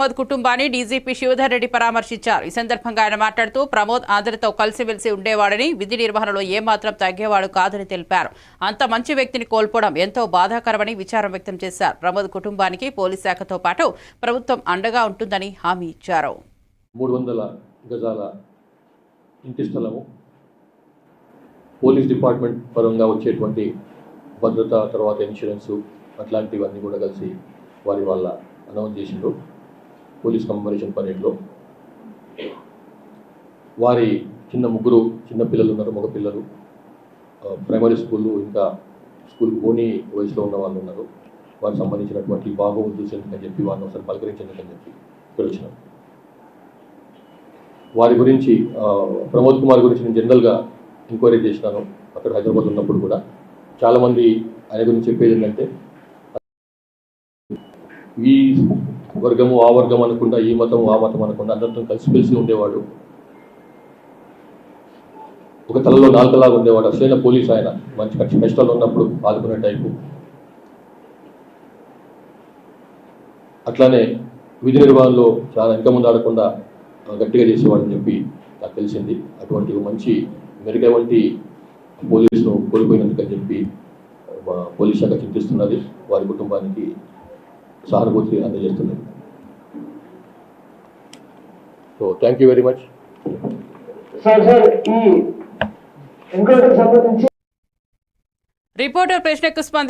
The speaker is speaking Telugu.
ప్రమోద్ కుటుంబాన్ని డీజీపీ శివధర్ రెడ్డి పరామర్శించారు. ఈ సందర్భంగా ఆయన మాట్లాడుతూ ప్రమోద్ అందరితో కలిసిమెలిసి ఉండేవాడని విధి నిర్వహణలో ఏమాత్రం తగ్గేవాడు కాదని తెలిపారు. అంత మంచి వ్యక్తిని కోల్పోవడం ఎంతో బాధాకరమని విచారం వ్యక్తం చేశారు. ప్రమోద్ కుటుంబానికి పోలీస్ శాఖతో పాటు ప్రభుత్వం అండగా ఉంటుందని హామీ ఇచ్చారు. మూడు వందల గజాల ఇంటి స్థలము పోలీస్ డిపార్ట్మెంట్ పరంగా వచ్చేటువంటి భద్రత తర్వాత ఇన్సూరెన్సు అట్లాంటివన్నీ కూడా కలిసి వారి వాళ్ళ అనౌన్స్ చేసిండ్రు. పోలీస్ కమమరేషన్ పరేడ్లో వారి చిన్న ముగ్గురు చిన్న పిల్లలు ఉన్నారు మగ పిల్లలు. ప్రైమరీ స్కూళ్ళు ఇంకా స్కూల్ పోనీ వయసులో ఉన్న వాళ్ళు ఉన్నారు. వారికి సంబంధించినటువంటి బాగోగులు చూసేందుకని చెప్పి వారిని ఒకసారి పలకరించేందుకని చెప్పి ఇక్కడ వచ్చినాం. వారి గురించి ప్రమోద్ కుమార్ గురించి నేను జనరల్గా ఎంక్వైరీ చేసినాను. అక్కడ హైదరాబాద్ ఉన్నప్పుడు కూడా చాలామంది ఆయన గురించి చెప్పేది ఏంటంటే ఈ వర్గము ఆ వర్గం అనకుండా ఈ మతం ఆ మతం అనకుండా అందరితో కలిసిమెలిసి ఉండేవాడు. ఒక తలలో నాలుకలాగా ఉండేవాడు. అసలైన పోలీస్ ఆయన. మంచి కష్ట కష్టాలు ఉన్నప్పుడు ఆదుకునే టైపు. అట్లానే విధి నిర్వహణలో చాలా ఇంకా ముందు ఆడకుండా గట్టిగా చేసేవాడని చెప్పి నాకు తెలిసింది. అటువంటి మంచి మెరుగైనటువంటి పోలీసును కోల్పోయినందుకని చెప్పి పోలీస్ శాఖ చింతిస్తున్నది. వారి కుటుంబానికి సహానుభూతి అందజేస్తున్నది so thank you very much sir sir ఈ ఎంక్వైరీకి సంబంధించి రిపోర్టర్ ప్రశ్నకు స్పందిస్తూ